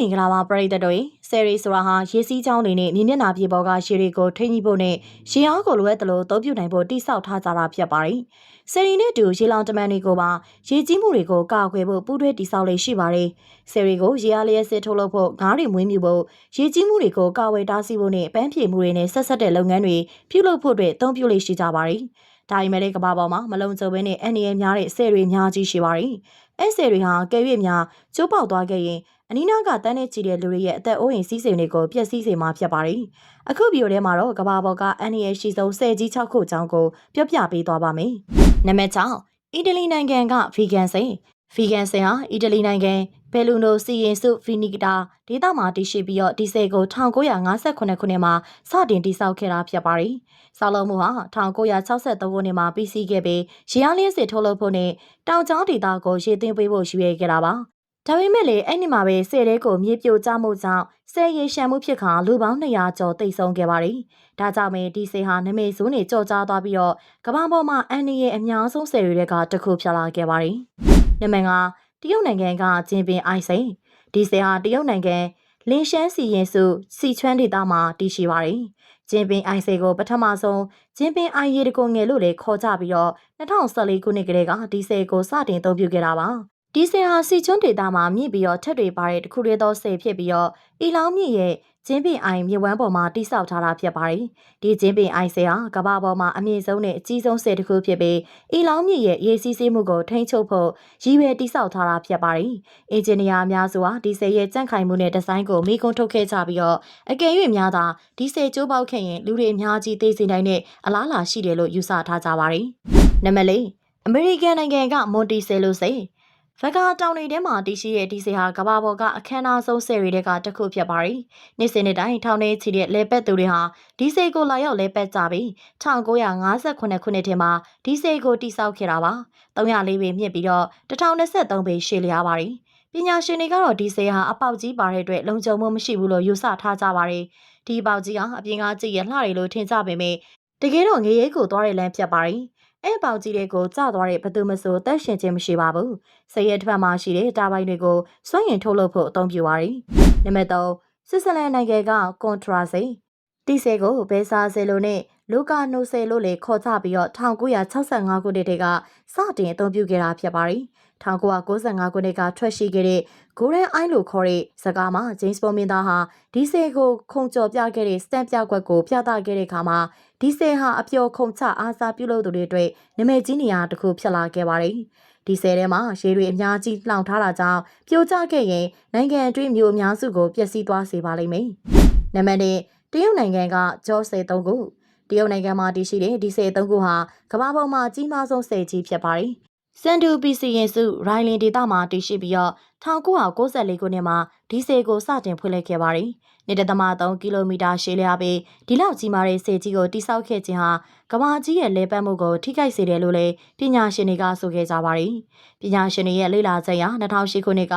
မင်္ဂလာပါပရိသတ်တို့ရေဆယ်ရီဆိုတာဟာရေစီးကြောင်းတွေနဲ့မြင်းမျက်နှာပြေပေါ်ကရေတွေကိုထိန်းကြီးဖို့နဲ့ရေအားကိုလိုအပ်တယ်လို့အသုံးပြုနိုင်ဖို့တိစောက်ထားကြတာဖြစ်ပါတယ်ဆယ်ရီနဲ့အတူရေလောင်တမန်တွေကိုပါရေကြီးမှုတွေကိုကာကွယ်ဖို့ပူးတွဲတိစောက်လေးရှိပါတယ်ဆယ်ရီကိုရေအားလျက်စစ်ထုတ်လုပ်ဖို့ငါးတွေမွေးမြူဖို့ရေကြီးမှုတွေကိုကာဝယ်တားဆီးဖို့နဲ့ပန်းဖြေမှုတွေနဲ့ဆက်ဆက်တဲ့လုပ်ငန်းတွေပြုလုပ်ဖို့အတွက်အသုံးပြုလေးရှိကြပါတယ်ဒါပေမဲ့လည်းကမ္ဘာပေါ်မှာမလုံခြုံဘဲနဲ့အန္တရာယ်များတဲ့ဆယ်ရီအများကြီးရှိပါတယ်။ အဲဆယ်ရီဟာကဲ၍များကျိုးပေါက်သွားခဲ့ရင်အနီးနားကတန်းနဲ့ချီတဲ့လူတွေရဲ့အသက်အိုးအိမ်စီးစိမ်တွေကိုပျက်စီးစေမှာဖြစ်ပါတယ်။အခုဗီဒီယိုထဲမှာတော့ကမ္ဘာပေါ်ကအန်နီရဲ့ရှိဆုံးဆယ်ကြီး6ခုအကြောင်းကိုပြောပြပေးသွားပါမယ်။နံပါတ်6အီတလီနိုင်ငံကဗီဂန်စိန်ဗီဂန်စိန်ဟာအီတလီနိုင်ငံ ဘယ်လူနိုစီရင်စုဖီနီကတာဒေသမှာတည်ရှိပြီးတော့ဒီဆယ်ကို1958ခုနှစ်မှာစတင်တည်ဆောက်ခဲ့တာဖြစ်ပါတယ်။ဆောက်လုပ်မှုဟာ1963ခုနှစ်မှာပြီးစီးခဲ့ပြီးရေအားလျက်စစ်ထုတ်လုပ်ဖို့နဲ့တောင်ကျောင်းဒေသကိုရေသွင်းပေးဖို့ရွေးခဲ့တာပါ။ဒါပေမဲ့လေအဲ့ဒီမှာပဲဆယ်တဲကိုမြေပြိုကျမှုကြောင့်ဆယ်ရေရှမ်းမှုဖြစ်ခါလူပေါင်း200ကျော်တိတ်ဆုံးခဲ့ပါတယ်။ဒါကြောင့်ပဲဒီဆယ်ဟာနမေဇိုးနေကြော်ကြားသွားပြီးတော့ကမ္ဘာပေါ်မှာအန်ဒီရဲ့အများဆုံးဆယ်တွေကတခုဖြစ်လာခဲ့ပါတယ်။နမန်က တရုတ်နိုင်ငံကကျင်းပင်အိုက်စိန်ဒီဆယ်ဟာတရုတ်နိုင်ငံလင်းရှမ်းစီရင်စုစီချွမ်းဒေသမှာတည်ရှိပါတယ်။ကျင်းပင်အိုင်ဆေကိုပထမဆုံးကျင်းပင်အိုင်ရီတကုံငယ်လို့လည်းခေါ်ကြပြီးတော့2014ခုနှစ်ကလေးကဒီဆယ်ကိုစတင်အသုံးပြုခဲ့တာပါ ဒီဆယ်ဟာစီချွန်းဒေတာမှာမြင့်ပြီးတော့ထက်တွေပါတဲ့တခုတည်းသောဆယ်ဖြစ်ပြီးတော့အီလောင်းမြင့်ရဲ့ကျင်းပင်အိုင်မြဝန်းပေါ်မှာတိစောက်ထားတာဖြစ်ပါတယ်။ဒီကျင်းပင်အိုင်ဆယ်ဟာကမ္ဘာပေါ်မှာအမြင့်ဆုံးနဲ့အကြီးဆုံးဆယ်တစ်ခုဖြစ်ပြီးအီလောင်းမြင့်ရဲ့ရေစီးစီးမှုကိုထိန်းချုပ်ဖို့ရည်ရွယ်တိစောက်ထားတာဖြစ်ပါတယ်။အင်ဂျင်နီယာအများစုဟာဒီဆယ်ရဲ့ကြန့်ခိုင်မှုနဲ့ဒီဇိုင်းကိုမိကွန်းထုတ်ခဲ့ကြပြီးတော့အကယ်၍များသာဒီဆယ်ကျိုးပေါက်ခဲ့ရင်လူတွေအများကြီးသိစေနိုင်တဲ့အလားအလာရှိတယ်လို့ယူဆထားကြပါတယ်။နံပါတ်၄အမေရိကန်နိုင်ငံကမွန်တီဆယ်လိုစိ ဗကာတောင်တွေထဲမှာတည်ရှိတဲ့ဒီစေဟာကဘာပေါ်ကအခမ်းအနားဆုံးဆယ်ရီတွေကတစ်ခုဖြစ်ပါတယ်။နေ့စဉ်နေ့တိုင်းထောင်ထဲချီတဲ့လဲပက်သူတွေဟာဒီစေကိုလာရောက်လဲပက်ကြပြီး1958ခုနှစ်ထဲမှာဒီစေကိုတိစောက်ခဲ့တာပါ။304ပေမြင့်ပြီးတော့1023ပေရှည်လျားပါတယ်။ပညာရှင်တွေကတော့ဒီစေဟာအပေါက်ကြီးပါတဲ့အတွက်လုံခြုံမှုမရှိဘူးလို့ယူဆထားကြပါတယ်။ဒီပေါက်ကြီးဟာအပြင်ကကြည့်ရလှတယ်လို့ထင်ကြပေမဲ့တကယ်တော့ငရေကိုသွားတဲ့လမ်းဖြစ်ပါတယ်။ အဲပေါကြီးတွေကိုကျသွားတဲ့ဘသူမဆိုတက်ရှင်ခြင်းမရှိပါဘူး။ဆရဲတစ်ဖက်မှာရှိတဲ့တာပိုင်းတွေကိုစွန့်ရင်ထုတ်လုပ်ဖို့အသုံးပြုပါတယ်။နံပါတ်3ဆွစ်ဇာလန်နိုင်ငံကကွန်ထရာစိတီဆဲကိုဘဲဆာဆဲလိုနဲ့လူကာနိုဆဲလို့လေခေါ်ချပြီးတော့1965ခုနှစ်တည်းကစတင်အသုံးပြုခဲ့တာဖြစ်ပါတယ်။ 1995ခုနှစ်ကထွက်ရှိခဲ့တဲ့ Golden Eye လို့ခေါ်တဲ့ဇာကာမှာ James Bond မင်းသားဟာဒီဆယ်ကိုခုံကျော်ပြခဲ့တဲ့ stamp ပြကွက်ကိုပြသခဲ့တဲ့အခါမှာဒီဆယ်ဟာအပျော်ခုံချအားစားပြုလုပ်သူတွေအတွက်နာမည်ကြီးနေရာတစ်ခုဖြစ်လာခဲ့ပါတယ်။ဒီဆယ်ထဲမှာရေတွေအများကြီးလှောင်ထားတာကြောင့်ပြိုကျခဲ့ရင်နိုင်ငံအတွင်းမျိုးအများစုကိုပျက်စီးသွားစေပါလိမ့်မယ်။နံပါတ်1တရုတ်နိုင်ငံကဂျော့ဆယ်၃ခုတရုတ်နိုင်ငံမှာတည်ရှိတဲ့ဒီဆယ်၃ခုဟာကမ္ဘာပေါ်မှာကြီးမားဆုံးဆယ်ကြီးဖြစ်ပါတယ် စန်ဒူပီစီရင်စုရိုင်လင်ဒေသမှာတည်ရှိပြီးတော့1994ခုနှစ်မှာဒီစေကိုစတင်ဖွင့်လှစ်ခဲ့ပါတယ်။နေတသမ3ကီလိုမီတာရှည်လျားပြီးဒီလောက်ကြီးမားတဲ့စေကြီးကိုတိစောက်ခဲ့ခြင်းဟာကမာကြီးရဲ့လဲပတ်မှုကိုထိခိုက်စေတယ်လို့လည်းပညာရှင်တွေကဆိုခဲ့ကြပါတယ်။ပညာရှင်တွေရဲ့လေ့လာချက်အရ2008ခုနှစ်က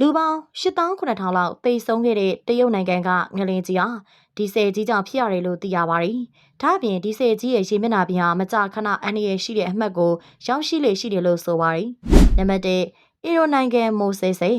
လူပေါင်း8900လောက်သေဆုံးခဲ့တဲ့တရုတ်နိုင်ငံကငလင်ကြီးဟာဒီဆယ်ကြီးကြောင့်ဖြစ်ရတယ်လို့သိရပါတယ်။ဒါ့အပြင်ဒီဆယ်ကြီးရဲ့ရေမျက်နှာပြင်ဟာမကြာခဏအန္တရာယ်ရှိတဲ့အမှတ်ကိုရောက်ရှိလေရှိတယ်လို့ဆိုပါတယ်။နံပါတ်1အီရိုနိုင်ငံမိုဆေဆေ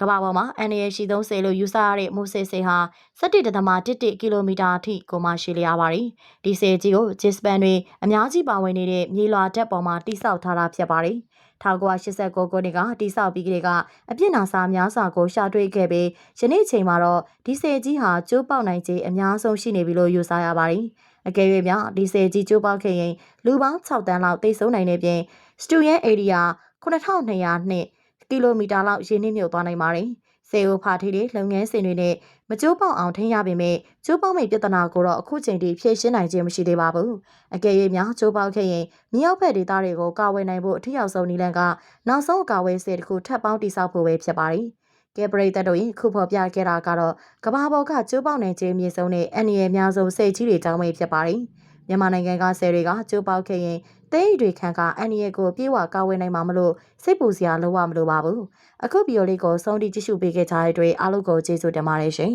ကမ္ဘာပေါ်မှာအန်ရရှိဆုံးဆယ်လို့ယူဆရတဲ့မိုဆေဆေဟာ17.11ကီလိုမီတာအထိကိုမှရှည်လျားပါတယ်။ဒီဆယ်ကြီးကိုဂျစ်ပန်တွေအများကြီးပါဝင်နေတဲ့မြေလွှာတက်ပေါ်မှာတိစောက်ထားတာဖြစ်ပါတယ်။1989ခုနှစ်ကတိစောက်ပြီးကလေးကအပြစ်နာစာများစွာကိုရှာတွေ့ခဲ့ပြီးယနေ့ချိန်မှာတော့ဒီဆယ်ကြီးဟာကျိုးပေါက်နိုင်ခြင်းအများဆုံးရှိနေပြီလို့ယူဆရပါတယ်။အကယ်၍များဒီဆယ်ကြီးကျိုးပေါက်ခဲ့ရင်လူပေါင်း6တန်းလောက်တိတ်ဆုံးနိုင်တဲ့ပြင်စတူယန်ဧရိယာ9200နှစ် ကီလိုမီတာလောက်ရင်းနှီးမြုပ်သွားနိုင်ပါတယ်။စေအိုဖာထေးတဲ့လုပ်ငန်းစဉ်တွေနဲ့မကျိုးပေါအောင်ထိန်းရပေမဲ့ကျိုးပေါမိတ်ပြဿနာကိုတော့အခုချိန်ထိဖြေရှင်းနိုင်ခြင်းမရှိသေးပါဘူး။အကယ်၍များကျိုးပေါခဲ့ရင်မြောက်ဘက်ဒေသတွေကိုကာဝယ်နိုင်ဖို့အထူးရောက်ဆုံးနည်းလမ်းကနောက်ဆုံးအကာဝယ်စေတစ်ခုထပ်ပေါင်းတိစောက်ဖို့ပဲဖြစ်ပါတယ်။ကဲပရိသတ်တို့ရင်ခုဖော်ပြခဲ့တာကတော့ကဘာပေါ်ကကျိုးပေါနိုင်ခြင်းမြေဆုံးနဲ့အန်ရီရဲ့အများဆုံးစိတ်ကြီးတွေကြောင်းပဲဖြစ်ပါတယ်။ မြန်မာနိုင်ငံကဆယ်တွေကကျိုးပေါခဲ့ရင်တဲရီတွေခံကအန်ရီကိုပြေဝကာဝယ်နိုင်မှာမလို့စိတ်ပူစရာလုံးဝမလိုပါဘူးအခုဗီဒီယိုလေးကိုဆုံးထိကြည့်ရှုပေးခဲ့ကြတဲ့အတွက်အားလုံးကိုကျေးဇူးတင်ပါတယ်ရှင်